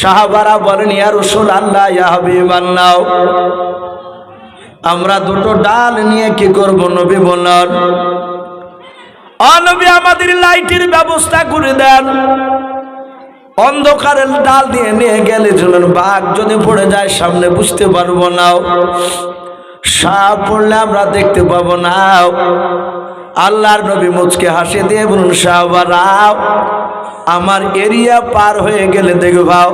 সাহাবারা বলেন, ইয়া রসুল আল্লাহ ইয়া হাবিব আল্লাহ আমরা দুটো ডাল নিয়ে কি করব নবী বললেন অনবী আমাদের লাইটের ব্যবস্থা করে দেন। অন্ধকারের ডাল দিয়ে নিয়ে গেলে চলুন, বাঘ যদি পড়ে যায়, সামনে বুঝতে পারব না। সাপ পড়লে আমরা দেখতে পাবো না। আল্লাহর নবী মুচকে হাসি দিয়ে বলুন সাহবারাও আমার এরিয়া পার হয়ে গেলে দেখবাও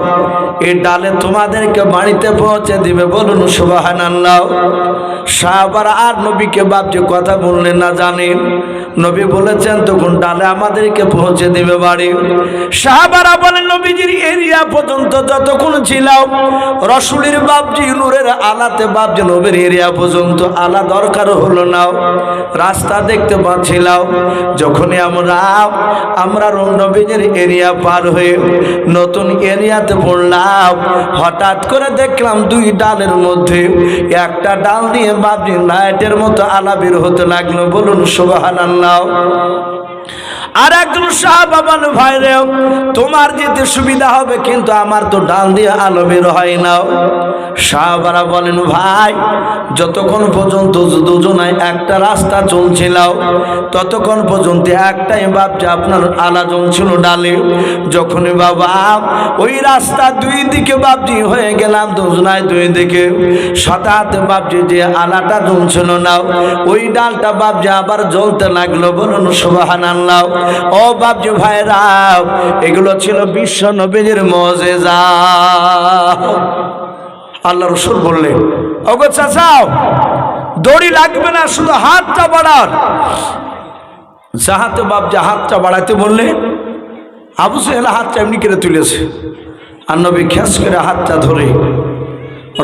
এই ডালে তোমাদেরকে বাড়িতে পৌঁছে দিবে। বলুন সুবাহান আল্লাহ সাহাবার আর নবীকে বাপজি কথা বললেন না জানেন নবী বলেছেন, তখন ডালে আমাদেরকে পৌঁছে দেবে বাড়ি। সাহাবারা বলেন, নবীজির এরিয়া পর্যন্ত যতক্ষণ ছিলাম, রসুলির বাপজি, নূরের আলাতে বাপজি, নবীর এরিয়া পর্যন্ত আলা দরকার হলো না। রাস্তা দেখতে পাচ্ছিলাম যখনই আমরা আমরা রণবীজের এরিয়া পার হয়ে নতুন এরিয়াতে পড়লাম, হঠাৎ করে দেখলাম দুই ডালের মধ্যে একটা ডাল দিয়ে বাবরি লাইটের মতো আলাবির হতে লাগল। বলুন সুবাহান আল্লাহ আর একজন শাহবাবান ভাই রে, তোমার যেতে সুবিধা হবে, কিন্তু আমার তো ডাল দিয়ে আলো বের হয় না। শাহবারা বলেন, ভাই, যতক্ষণ পর্যন্ত দুজনায় একটা রাস্তা চলছিল ততক্ষণ পর্যন্ত একটাই বাপটা আপনার আলা জ্বলছিল ডালে। যখনই বাবা, ওই রাস্তা দুই দিকে বাপজি হয়ে গেলাম, দুজনায় দুই দিকে। সতাতে বাপজি যে আলাটা জ্বলছিল না, ওই ডালটা বাপজি আবার জ্বলতে লাগল, বলুন সুবাহান আল্লাহ ও বাপজি ভাইরা, এগুলো ছিল বিশ্ব নবীর মজেজা। আল্লাহ রসুল বললেন, ওগো চাচাও দড়ি লাগবে না, শুধু হাতটা বাড়ার। যাহাতে বাপ যে হাতটা বাড়াতে বললে, আবু সেহেলা হাতটা এমনি করে তুলেছে। আর নবী খ্যাস করে হাতটা ধরে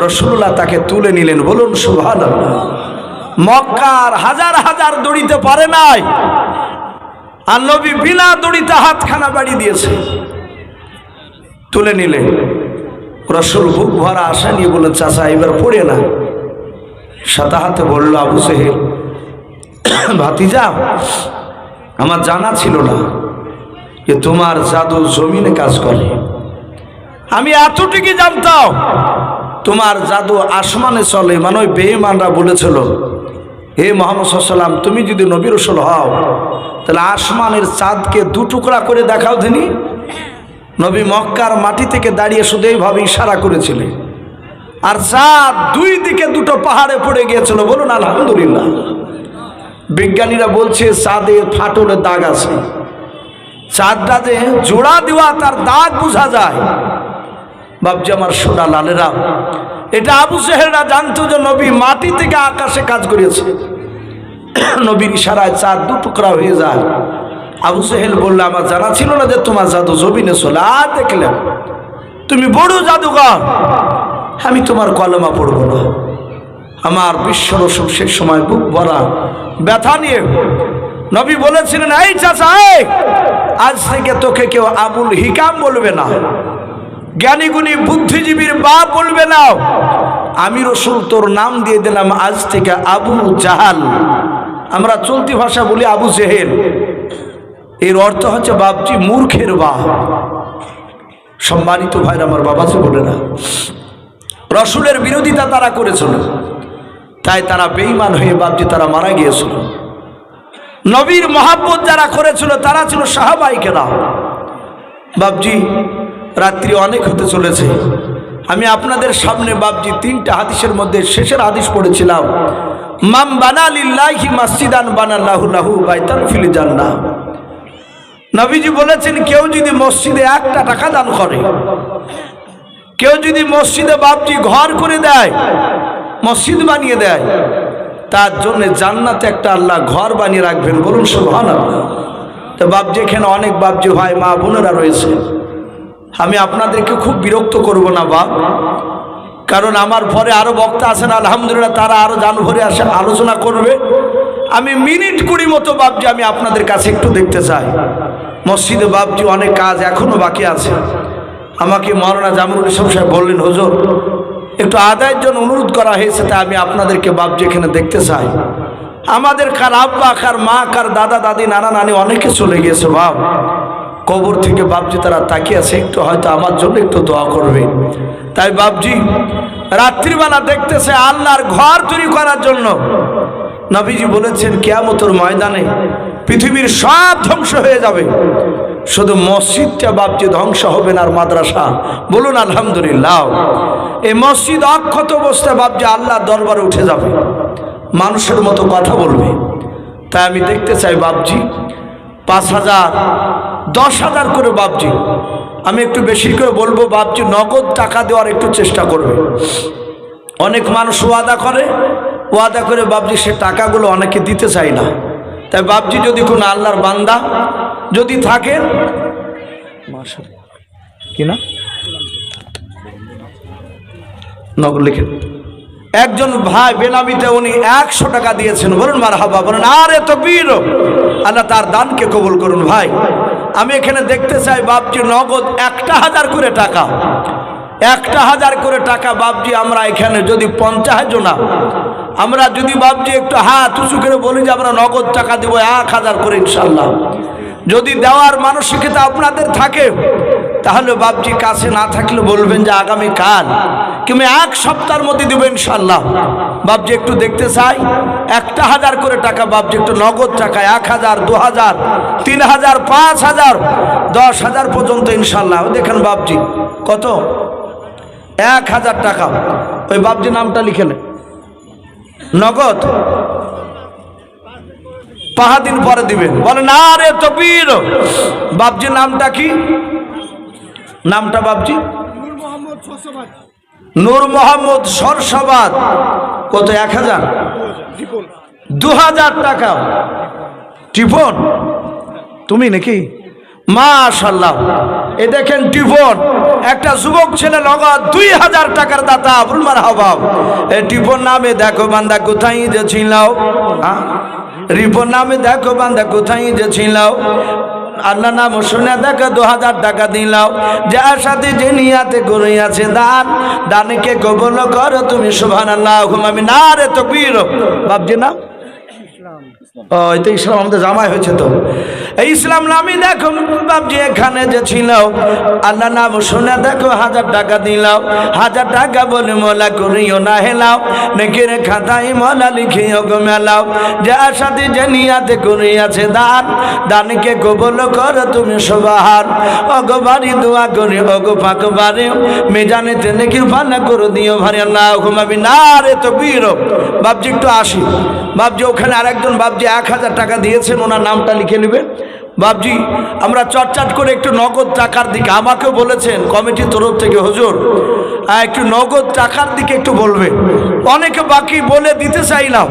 রসুল্লাহ তাকে তুলে নিলেন, বলুন সুভান মক্কার হাজার হাজার দড়িতে পারে নাই। আর নবী বিনা দড়িতে হাতখানা বাড়ি দিয়েছে। তুলে নিলেন রসুল বুক ভরা আশা নিয়ে বললেন, চাচা, এবার পড়ে না। সাদা হাতে বলল, আবু সেহেল, ভাতিজা, আমার জানা ছিল না যে তোমার জাদু জমিনে কাজ করে। আমি এতটুকু জানতাম, তোমার জাদু আসমানে চলে। মানে ওই বেইমানরা বলেছিল হে মোহাম্মদ সাল্লাম তুমি যদি নবী রসুল হও, তাহলে আসমানের চাঁদকে দু টুকরা করে দেখাও দিনি নবী মক্কার মাটি থেকে দাঁড়িয়ে শুধু এইভাবে ইশারা করেছিলেন আর চাঁদ দুই দিকে দুটো পাহাড়ে পড়ে গিয়েছিল, বলুন আলহামদুলিল্লাহ। বিজ্ঞানীরা বলছে, চাঁদে ফাটলে দাগ আছে। চাঁদটা যে জোড়া দেওয়া, তার দাগ বোঝা যায়। বাবজি আমার সোনা লালেরা। এটা আবু সেহেরা জানতো যে নবী মাটি থেকে আকাশে কাজ করেছে নবীর ইশারায় চার দু টুকরা হয়ে যায়। আবু সেহেল বললে, আমার জানা ছিল না যে তোমার জাদু জবিনে চলে। আর দেখলাম তুমি বড় জাদুঘর আমি তোমার কলমা পড়ব না। আমার বিশ্ব রসুক সেই সময় বুক ভরা ব্যথা নিয়ে নবী বলেছিলেন, এই চাচা আজ থেকে তোকে কেউ আবুল হিকাম বলবে না। জ্ঞানীগুণী বুদ্ধিজীবীর বা বলবে না আমি রসুল তোর নাম দিয়ে দিলাম আজ থেকে আবু জাহাল। আমরা চলতি ভাষা বলি আবু জেহেল। এর অর্থ হচ্ছে বাপজি মূর্খের বা সম্মানিত ভাইরা, আমার বাবা বাবাজি বলে না, রসুলের বিরোধিতা তারা করেছিল, তাই তারা বেইমান হয়ে বাপজি তারা মারা গিয়েছিল। নবীর মহাব্বত যারা করেছিল, তারা ছিল সাহাবাইকেরা বাপজি রাত্রি অনেক হতে চলেছে। আমি আপনাদের সামনে বাবজি তিনটা হাদিসের মধ্যে শেষের হাদিস পড়েছিলাম। মাম বানালিল্লাহি মাসজিদান বানাল্লাহু লাহু বাইতান ফিল জান্নাহ। নবীজি বলেছেন, কেউ যদি মসজিদে একটা টাকা দান করে, কেউ যদি মসজিদে বাপজি ঘর করে দেয়, মসজিদ বানিয়ে দেয়, তার জন্য জান্নাতে একটা আল্লাহ ঘর বানিয়ে রাখবেন। বলুন সুহান তো বাপজি এখানে অনেক বাপজি ভাই, মা বোনেরা রয়েছে। আমি আপনাদেরকে খুব বিরক্ত করব না, বাপ। কারণ আমার পরে আরও বক্তা আছেন, আলহামদুলিল্লাহ, তারা আরও জান ভরে আসে, আলোচনা করবে। আমি মিনিট কুড়ি মতো বাপজি আমি আপনাদের কাছে একটু দেখতে চাই। মসজিদে বাপজি অনেক কাজ এখনও বাকি আছে। আমাকে মরনা জামরুল ইসলাম সাহেব বললেন, হুজুর, একটু আদায়ের জন্য অনুরোধ করা হয়েছে, তাই আমি আপনাদেরকে বাপজি এখানে দেখতে চাই। আমাদের কার আব্বা, কার মা, কার দাদা, দাদি, নানা, নানি, অনেকে চলে গিয়েছে বাপ। কবর থেকে বাপজি তারা তাকিয়ে আছে, একটু হয়তো আমার জন্য একটু দোয়া করবে। তাই বাপজি রাত্রিবেলা দেখতেছে আল্লাহর ঘর তৈরি করার জন্য। নবীজি বলেছেন, কেয়ামতর ময়দানে পৃথিবীর সব ধ্বংস হয়ে যাবে। শুধু মসজিদটা বাপজি ধ্বংস হবে না, আর মাদ্রাসা। বলুন, আলহামদুলিল্লাহ। এই মসজিদ অক্ষত অবস্থায় বাপজি আল্লাহ দরবারে উঠে যাবে। মানুষের মতো কথা বলবে। তাই আমি দেখতে চাই বাপজি, পাঁচ হাজার দশ হাজার করে বাপজি। আমি একটু বেশি করে বলব, বাপজি নগদ টাকা দেওয়ার একটু চেষ্টা করবে। অনেক মানুষ ওয়াদা করে ওয়াদা করে বাপজি সে টাকাগুলো অনেকে দিতে চায় না। তাই বাপজি যদি কোনো আল্লাহর বান্দা যদি থাকে কি না? নগদ লিখেন একজন ভাই বেনামিতে উনি একশো টাকা দিয়েছেন, বলুন মার হাবা বলেন, আরে তো বীর আল্লাহ তার দানকে কবুল করুন, ভাই। আমি এখানে দেখতে চাই বাপজি নগদ একটা হাজার করে টাকা। একটা হাজার করে টাকা বাপজি, আমরা এখানে যদি পঞ্চাশ জনা আমরা যদি বাপজি একটু হাত উঁচু করে বলি যে আমরা নগদ টাকা দেবো এক হাজার করে ইনশাল্লাহ। যদি দেওয়ার মানসিকতা আপনাদের থাকে তাহলে বাপজি কাছে না থাকলে বলবেন যে আগামী কাল। কিংবা এক সপ্তাহের মধ্যে দেবো ইনশাল্লাহ বাপজি একটু দেখতে চাই। একটা হাজার করে টাকা বাপজি একটু নগদ টাকা, এক হাজার, দু হাজার, তিন হাজার, পাঁচ হাজার, দশ হাজার পর্যন্ত ইনশাল্লাহ দেখেন বাপজি কত? এক হাজার টাকা। ওই বাপজি নামটা লিখে নেন নগদ। পাহাদিন পরে দিবেন। বলে না রে তো বীর বাপজি নামটা কি? নামটা বাপজি? নূর মোহাম্মদ সরসাবাদ। কত এক হাজার? দু হাজার টাকা। টিফন তুমি নাকি? মাশাল্লাহ এ দেখেন টিফন একটা যুবক ছেলে নগদ দুই হাজার টাকার দাতা বুলমার হবাব এ টিফন নামে দেখো বান্দা কোথায় যে ছিলাও? রিপন নামে দেখো বান্দা কোথায় যে ছিলাও। আল্লাহ নাম শুনে দেখো, দু হাজার টাকা দিলাও। যার সাথে যে নিয়াতে করিয়াছে দান, দানকে কবল করো তুমি শোভান আল্লাহ আমি না রে তো বাবজি না ইসলাম আমাদের জামাই হয়েছে তো। ইসলাম দেখো বাবজি এখানে যে ছিল। আল্লাহ নাম শুনে দেখো, হাজার টাকা দিলাও হাজার টাকা বলে মোলা করিও না হেলাও। নেকের খাতায় মোলা লিখিও সাথে যে নিয়াতে করিয়াছে দান, দানকে কবল কর তুমি সবাহার অগো দোয়া করি অগো বাড়ি। মেজানেতে নেকির ফানা করে দিও ভারি আল্লাহ ঘুমাবি না রে তো বীর বাবজি একটু আসি। বাবজি ওখানে আরেকজন বাবজি এক হাজার টাকা দিয়েছেন, ওনার নামটা লিখে নেবেন। বাবজি আমরা চটচাট করে একটু নগদ টাকার দিকে, আমাকেও বলেছেন কমিটির তরফ থেকে, হুজুর একটু নগদ টাকার দিকে একটু বলবে অনেকে বাকি বলে দিতে চাইলাম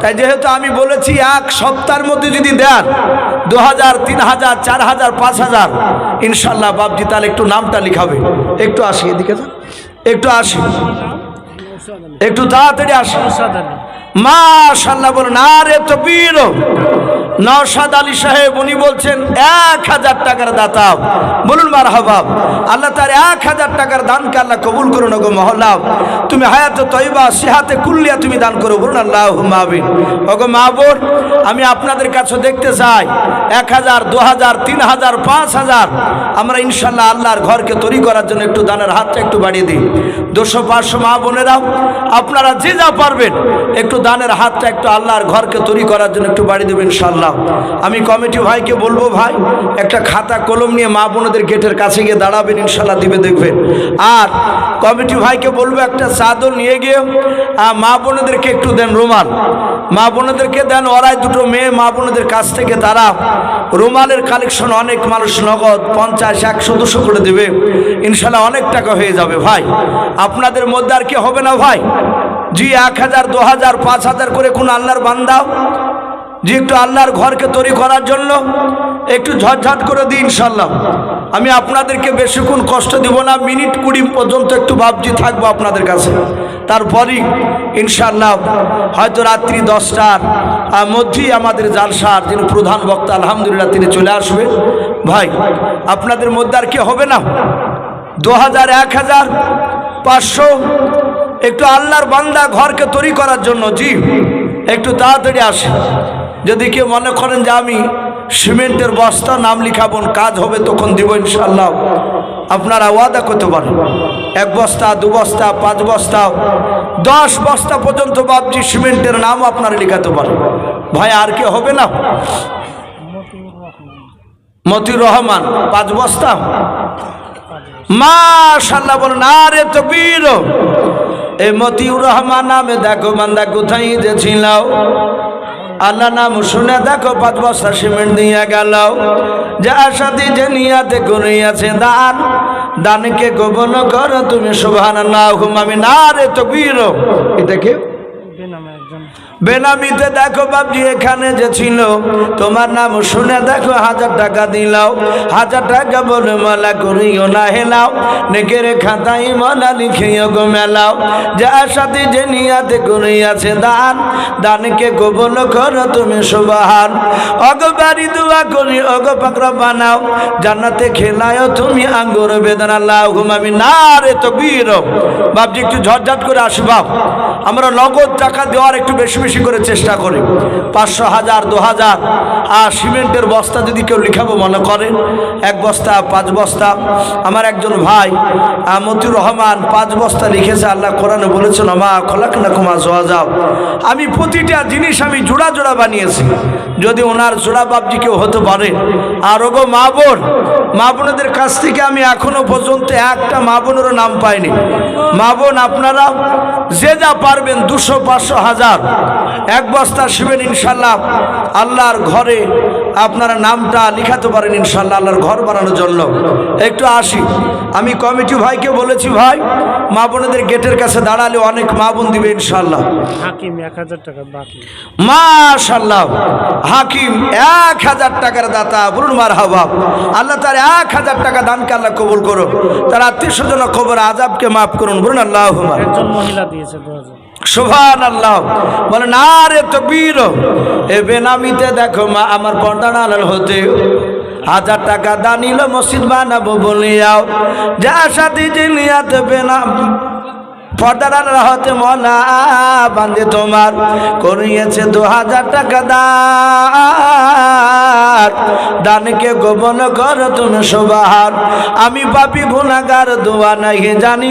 তাই যেহেতু আমি বলেছি, এক সপ্তাহের মধ্যে যদি দেন দু হাজার তিন হাজার চার হাজার পাঁচ হাজার ইনশাল্লাহ বাবজি তাহলে একটু নামটা লিখাবে। একটু আসি এদিকে একটু আসি। একটু তাড়াতাড়ি আসি। মাশাল্লাহ বলুন আরে তো বীর নওশাদ আলী সাহেব, উনি বলছেন, এক হাজার টাকার দাতা, বলুন মার হবাব আল্লাহ তার এক হাজার টাকার দানকে আল্লাহ কবুল করুন গো মহল্লাব তুমি হায়াতে তৈবা, সিহাতে কুল্লিয়া তুমি দান করো, বলুন আল্লাহ মাহবিন ওগো মাহবুর আমি আপনাদের কাছে দেখতে চাই, এক হাজার, দু হাজার, তিন হাজার, পাঁচ হাজার, আমরা ইনশাল্লাহ আল্লাহর ঘরকে তৈরি করার জন্য একটু দানের হাতটা একটু বাড়িয়ে দিই। দুশো পাঁচশো মা বোনেরা, আপনারা যে যা পারবেন, একটু দানের হাতটা একটু আল্লাহর ঘরকে তৈরি করার জন্য একটু বাড়িয়ে দেবেন ইনশাল্লাহ। আমি কমিটি ভাইকে বলব ভাই, একটা খাতা কলম নিয়ে মা বোনদের গেটের কাছে গিয়ে দাঁড়াবেন, ইনশাল্লাহ দিবে দেখবেন। আর কমিটি ভাইকে বলব, একটা চাদর নিয়ে গিয়ে মা বোনদেরকে একটু দেন রুমাল। মা বোনদেরকে দেন, ওরাই দুটো মেয়ে মা বোনদের কাছ থেকে তারা রুমালের কালেকশন অনেক মানুষ নগদ পঞ্চাশ, একশো, দুশো করে দেবে। ইনশাল্লাহ অনেক টাকা হয়ে যাবে ভাই। আপনাদের মধ্যে আর কি হবে না ভাই? জি, এক হাজার, দু হাজার, পাঁচ হাজার করে কোন আল্লাহর বান্দা যে একটু আল্লাহর ঘরকে তৈরি করার জন্য একটু ঝটঝট করে দিই ইনশাল্লাহ আমি আপনাদেরকে বেশিক্ষণ কষ্ট দিব না, মিনিট কুড়ি পর্যন্ত একটু ভাবজি থাকব আপনাদের কাছে। তারপরই ইনশাল্লাহ হয়তো রাত্রি দশটার মধ্যেই আমাদের জালসার যিনি প্রধান বক্তা, আলহামদুলিল্লাহ, তিনি চলে আসবে। ভাই, আপনাদের মধ্যে আর কি হবে না? দু হাজার এক হাজার পাঁচশো একটু আল্লাহর বান্দা ঘরকে তৈরি করার জন্য, জি, একটু তাড়াতাড়ি আসে যদি কেউ মনে করেন যে আমি সিমেন্টের বস্তা, নাম লিখাবন কাজ হবে, তখন দিব ইনশাল্লাহ আপনারা ওয়াদা করতে পারেন। এক বস্তা, দু বস্তা, পাঁচ বস্তা, দশ বস্তা পর্যন্ত বাবজি সিমেন্টের নাম আপনারা লিখাতে পারেন। ভাই, আর কি হবে না? মতিউর রহমান, পাঁচ বস্তা? মাশাল্লাহ বলেন, আরে তো বীর এই মতিউর রহমান নামে দেখো, বান্দা কোথায় যে ছিল আল্লাহ নাম শুনে দেখো, পাঁচ বস্তা সিমেন্ট নিয়ে গেল যার সাথে যে নিয়াতে করিয়াছে দান, দানকে গোপন করো তুমি শোভান আল্লাহ আমি না রে তো এটা কি? বেনামিতে দেখো বাবজি, এখানে যে ছিল, তোমার নাম শুনে দেখো, হাজার টাকা দিলাও হাজার টাকা বলে মালা করিও না হেলাও নেকের খাতাই মালা লিখিও গো মেলাও যার সাথে যে নিয়াতে করিয়াছে দান, দানকে গোপন করো তুমি সুবাহান। অগ বাড়ি দোয়া করি, অগ পাকড়া বানাও, জান্নাতে খেলায় তুমি আঙ্গুর বেদনা লাও ঘুমাবি না রে তো বীর বাবজি, একটু ঝটঝট করে আসবাব আমরা নগদ টাকা দেওয়ার একটু বেশি বেশি করে চেষ্টা করি। পাঁচশো হাজার, দু হাজার। আর সিমেন্টের বস্তা যদি কেউ লিখাবো, মনে করেন এক বস্তা, পাঁচ বস্তা। আমার একজন ভাই মতিউর রহমান, পাঁচ বস্তা লিখেছে, আল্লাহ কোরআনে বলেছেন, আমা খোলাক না কুমা জোয়া যাও আমি প্রতিটা জিনিস আমি জোড়া জোড়া বানিয়েছি। যদি ওনার জোড়া বাবজি কেউ হতে পারে, আর ওগো মা বোন, মা বোনদের কাছ থেকে আমি এখনও পর্যন্ত একটা মা বোনেরও নাম পাইনি। মা বোন আপনারা যে যা পারবেন, দুশো, পাঁচশো, হাজার। এক বস্তা শিবেন ইনশাল্লাহ। আল্লাহর ঘরে আপনারা নামটা লিখাতে পারেন ইনশাল্লাহ আল্লাহর ঘর বানানোর জন্য। একটু আসি। আমি কমিটি ভাইকে বলেছি ভাই মা বোনেদের গেটের কাছে দাঁড়ালে অনেক মা বোন দিবে ইনশাল্লাহ। হাকিম এক হাজার টাকা বাকি। মাশাল্লাহ হাকিম এক হাজার টাকার দাতা। বলুন মার হাবাব আল্লাহ তার এক হাজার টাকা দানকে আল্লাহ কবুল করো তার আত্মীয় স্বজন খবর আজাবকে মাফ করুন। বলুন আল্লাহ একজন মহিলা দিয়েছে দু সোভান আল্লাহ বলে, না রে তো বীর এ বেনামিতে দেখো মা, আমার পর্দা হতে। হাজার টাকা দানিল মসজিদ বানাবো বলিয়াও যা সাথে যে নিয়াতে বেনাম পর্দার হতে মনা বান্ধে তোমার। করিয়েছে দু হাজার টাকা দান দানকে গোপন কর তুমি সোবাহার। আমি পাপি গুনাগার দোয়া নাই জানি।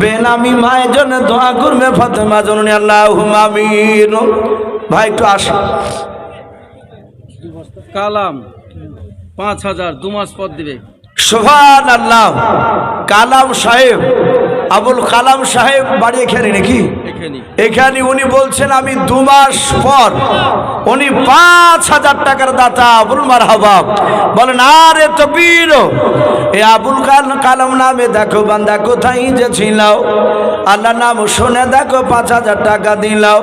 বেনামি মায়ের জন্য দোয়া করবে ফতেমা জননী। আল্লাহ আমিন। ভাই একটু আসো। কালাম পাঁচ হাজার দু মাস পর দিবে। সোভান আল্লাহ কালাম সাহেব আবুল কালাম সাহেব বাড়ি এখানে নাকি? এখানে। উনি বলছেন আমি দু মাস পর। উনি পাঁচ হাজার টাকার দাতা আবুল মার হবাব বলেন আরে তো বীর এ আবুল কাল কালাম নামে দেখো বান্দা কোথায় যে ছিল আল্লাহ নাম শুনে দেখো পাঁচ হাজার টাকা দিলাও।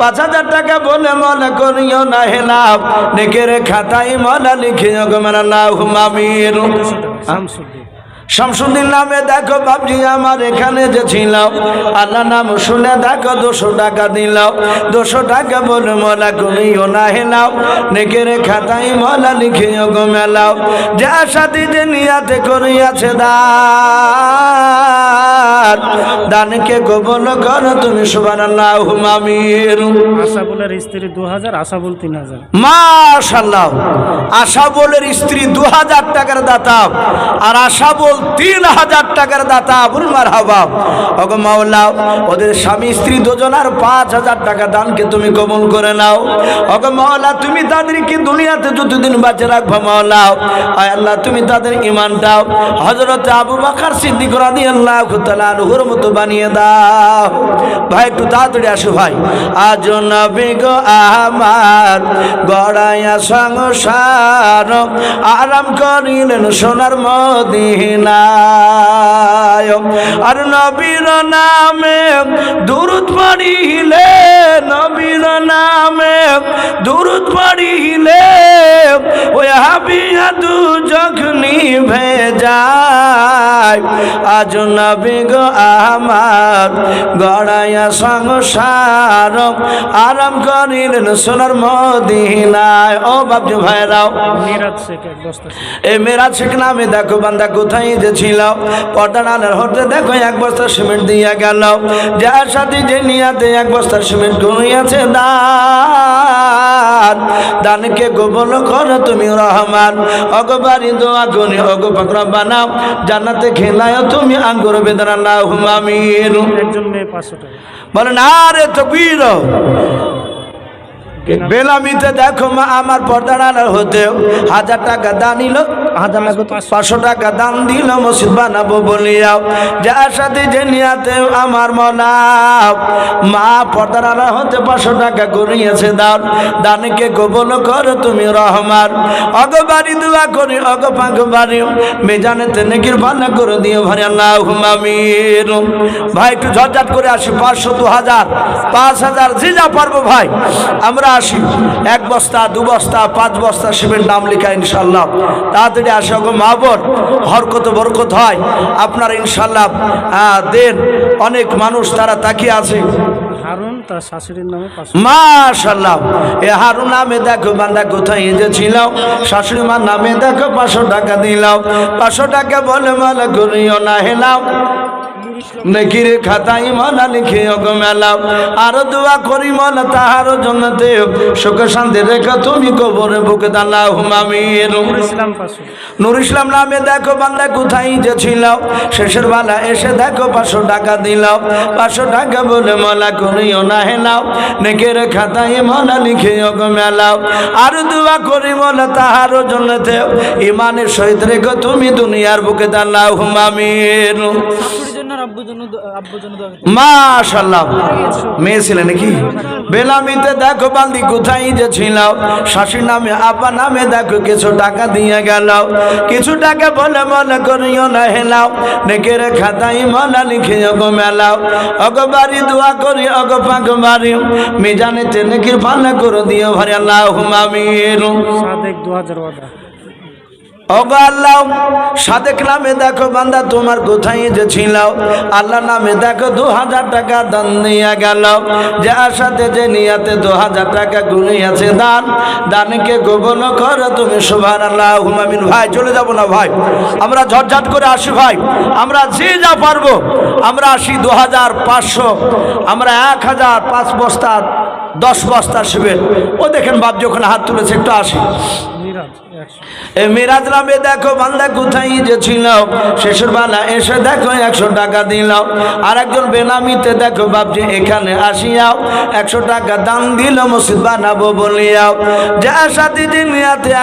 পাঁচ হাজার টাকা বলে মনে করিও না হেলাম নেকের খাতায় মলা লিখিও গো মানে না হুমামির শামসুদ্দিন নামে দেখো বাবজি আমার এখানে যে ছিলাম। আল্লাহ নাম শুনে দেখো দুশো টাকা দিলাম। দুশো টাকা বলে, মলা কমিও না হেলাও নেকের খাতাই মলা লিখিও গো মেলাও। যা সাথী যে নিয়াতে করিয়াছে দান দানকে গোপন করো তুমি সুবান আল্লাহ হুমামির আশাবুলের স্ত্রী দু হাজার আশাবুল তিন হাজার মাশাল্লাহ আশাবলের স্ত্রী দু হাজার টাকার দাতা আর আশাবল তিন হাজার টাকার দাতা বুলমার হাবাব ওগো মাওলা ওদের স্বামী স্ত্রী দুজনার পাঁচ হাজার টাকা দানকে তুমি কবুল করে নাও। ওগো মাওলা তুমি তাদেরকে দুনিয়াতে যতদিন বাঁচে রাখব মাওলা। আয় আল্লাহ তুমি তাদের ইমান দাও হজরত আবু বাকার সিদ্দিক রাদি আল্লাহ হুর মতো বানিয়ে দাও। ভাই, একটু তাড়াতাড়ি আসো ভাই। আজ নবী গো আমার গড়াইয়া সংসার, আরাম করিলেন সোনার মদিনায়। আর নবীর নামে দুরুদ পড়িলে, নবীর নামে দুরুদ পড়িলে আজ নবী গো আমার গড়াইয়া সংসার আরাম করিলেন সোনার মদিনায়। ও বাবজু ভাইরাও এই মেরা শেখ নামে দেখো বান্দা কোথায় যে ছিল। পটানালের হতে দেখো এক বস্তা সিমেন্ট দিয়া গেল। যার সাথে যে নিয়াতে এক বস্তা সিমেন্ট করিয়াছে দান সুবাহান দানকে গোপন করো তুমি রহমান। অগবারি দোয়া গুনে অগ পাকড়া বানাও। জান্নাতে খেলায় তুমি আঙ্গুর বেদনা না হুমামিন বলেন আরে তকবীর! বেলামিতে দেখো মা, আমার পর্দার হতে হাজার টাকা দান নিল হাজার পাঁচশো। টাকা দান দিল, মসজিদ বানাবো বলিয়াও। যার সাথে যে নিয়াতে আমার মনা মা, পর্দার হতে পাঁচশো টাকা করিয়েছে দাও দানকে কবল করো তুমি রহমান। অগ বাড়ি দোয়া করি, অগ পাক বাড়ি। মেজানে তেনেকির ভালো করে দিও ভাই আল্লাহ হুমামির ভাই, একটু ঝটঝট করে আসি, পাঁচশো দু হাজার, পাঁচ হাজার, যে যা পারব ভাই। আমরা আসি। এক বস্তা দু বস্তা পাঁচ বস্তা শিবের নাম লেখা ইনশাল্লাহ তাড়াতাড়ি আসে ওগো মা বোন হরকত বরকত হয়। আপনার ইনশাল্লাহ দেন। অনেক মানুষ তারা তাকিয়ে আছে। হারুন তার শাশুড়ির নামে মাশাল্লাহ এ হারু নামে দেখো বান্দা কোথায় যে ছিল শাশুড়ি মার নামে দেখো পাঁচশো টাকা দিলাম। পাঁচশো টাকা বলে মালা করিও না হেলাও নেকির খাতাই মলা লিখে ওগো মেলাও আরও দোয়া করি মলা তাহারও জন্যতে। সুখ শান্তি রেখা তুমি কবরে বুকে দাল্লাহ হুমামির নুর ইসলাম নামে দেখো বান্দা কোথায় যে ছিল শেষের বেলা এসে দেখো পাঁচশো টাকা দিলাও পাঁচশো টাকা বলে মলা করিও না হেলাও নেকের খাতায় মলা লিখে ওগো মেলাও আর দোয়া করি মলা তাহারও জন্যতে। ইমানের সহিত রেখো তুমি দুনিয়ার বুকে দাল্লাহ হুমামির মাশাল্লাহ মেয়ে ছিলে নাকি? বেলামিতে দেখো বান্দি কোথায় যে ছিল শাশুর নামে আপা নামে দেখো কিছু টাকা দিয়ে গেল। কিছু টাকা বলে মনে করিও না হেলাও। নেকের খাতাই মনা লিখে অগো মেলাও। অগ বাড়ি দোয়া করি অগ পাক বাড়ি। মিজানে তেনেকির ভালো করে দিও ভারি আল্লাহ হুমামির সাদেক দু হাজার ওয়াদা ওগো সাদেক নামে দেখো বান্দা, তোমার কোথায় যে ছিল আল্লাহ নামে দেখো দু হাজার টাকা যে নিয়াতে দু হাজার টাকা দান। করো তুমি ভাই, চলে যাব না ভাই? আমরা ঝটঝট করে আসি ভাই। আমরা যে যা পারব, আমরা আসি দু হাজার পাঁচশো। আমরা এক হাজার পাঁচ বস্তা, দশ বস্তা শিবের। ও দেখেন বাপ যখন হাত তুলেছে, একটু আসি। এ দেখো বেলা দেখো একশো টাকা আর একজন বেনামিতে দেখো এখানে আসিয়াও একশো টাকা দান দিল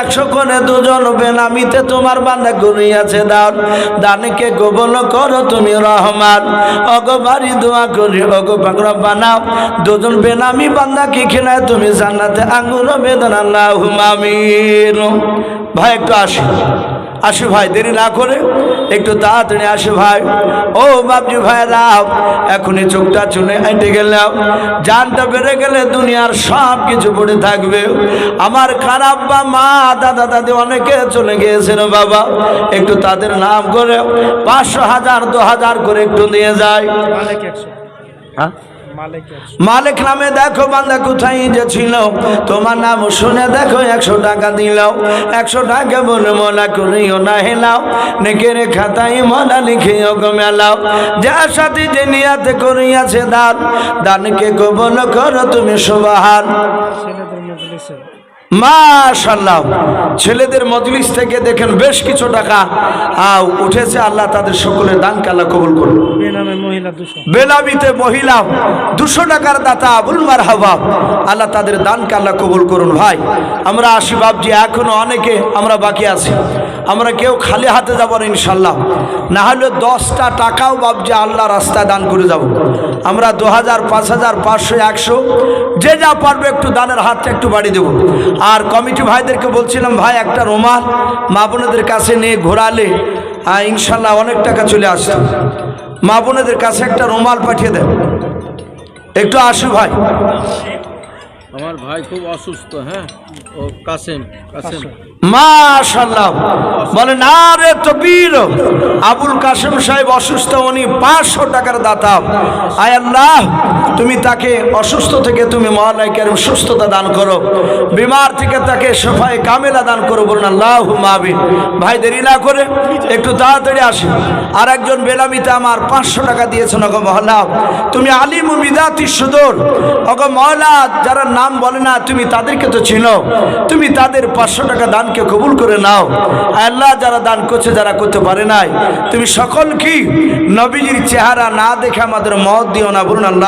একশো দুজন বেনামিতে তোমার বান্দা করিয়াছে দাও দানকে গোবল করো তুমি রহমান। অগ বাড়ি দোয়া করি, অগ পাকড়া বানাও দুজন বেনামি বান্দা কি খেলায় তুমি জান্নাতে আঙ্গুর বেদনা আল্লাহ হুমামির ভাই একটু আসি। আসি ভাই দেরি না করে একটু তাড়াতাড়ি আসি ভাই। ও বাবজি ভাই রাও এখনই চোখটা চুনে হেঁটে গেলাম। জানটা বেড়ে গেলে দুনিয়ার সব কিছু পড়ে থাকবে। আমার খারাপ বা মা দাদা দাদি অনেকে চলে গিয়েছিল বাবা। একটু তাদের নাম করে পাঁচশো হাজার দু হাজার করে একটু দিয়ে যায়। হ্যাঁ? মালিক নামে দেখো বান্দা কোথায় যে ছিল তোমার নাম শুনে দেখো একশো টাকা দিলাও। একশো টাকা বলে মলা করিও না হেলাও। নেকের খাতায় মলা লিখিও মেলাও। যার সাথে যে নিয়াতে করিয়াছে দান দানকে কবল করো তুমি সুবাহান। ছেলেদের মজলিসে। মাশাল্লাহ ছেলেদের মজলিস থেকে দেখেন বেশ কিছু টাকা। আও, উঠেছে আল্লাহ তাদের সকলের দান কালা কবুল করুন। বেলাবিতে মহিলা, দুশো টাকার দাতা আবুল মার হাবাব আল্লাহ তাদের দান কাল্লা কবুল করুন। ভাই, আমরা আসি বাবজি এখনও অনেকে আমরা বাকি আছি। আমরা কেউ খালি হাতে যাব না ইনশাল্লাহ। না হলে দশটা টাকাও বাবজি আল্লাহ রাস্তায় দান করে যাব। আমরা দু হাজার পাঁচ হাজার পাঁচশো একশো যে যা পারবে একটু দানের হাতটা একটু বাড়ি দেবো। আর কমিটি ভাইদেরকে বলছিলাম ভাই একটা রোমাল মা বোনেদের কাছে নিয়ে ঘোরালে ইনশাল্লাহ অনেক টাকা চলে আসতো। মা বোনেদের কাছে একটা রুমাল পাঠিয়ে দেন। একটু আসু ভাই। আমার ভাই খুব অসুস্থ হ্যাঁ? ও কাসেম কাসেম। মাশাল্লাহ। বলে, না রে তবির, আবুল কাসেম সাহেব অসুস্থ, উনি পাঁচশো টাকার দাতা। আয় আল্লাহ, তুমি তাকে অসুস্থ থেকে তুমি মহালয় কেরম সুস্থতা দান করো। বিমার থেকে তাকে সফাই কামেলা দান করো বলুন আল্লাহ মাবিন ভাই, দেরি না করে একটু তাড়াতাড়ি আসে। আর একজন বেলামিতে আমার পাঁচশো টাকা দিয়েছেন অগ মহল্লা তুমি আলিম মিদাতি সুদর। অগ মহলা, যারা নাম বলে না, তুমি তাদেরকে তো চিনো। তুমি তাদের পাঁচশো টাকা দানকে কবুল করে নাও। আল্লাহ যারা দান করছে, যারা করতে পারে নাই। তুমি সকল কি? নবীজির চেহারা না দেখে আমাদের মত দিও না, বলুন আল্লাহ।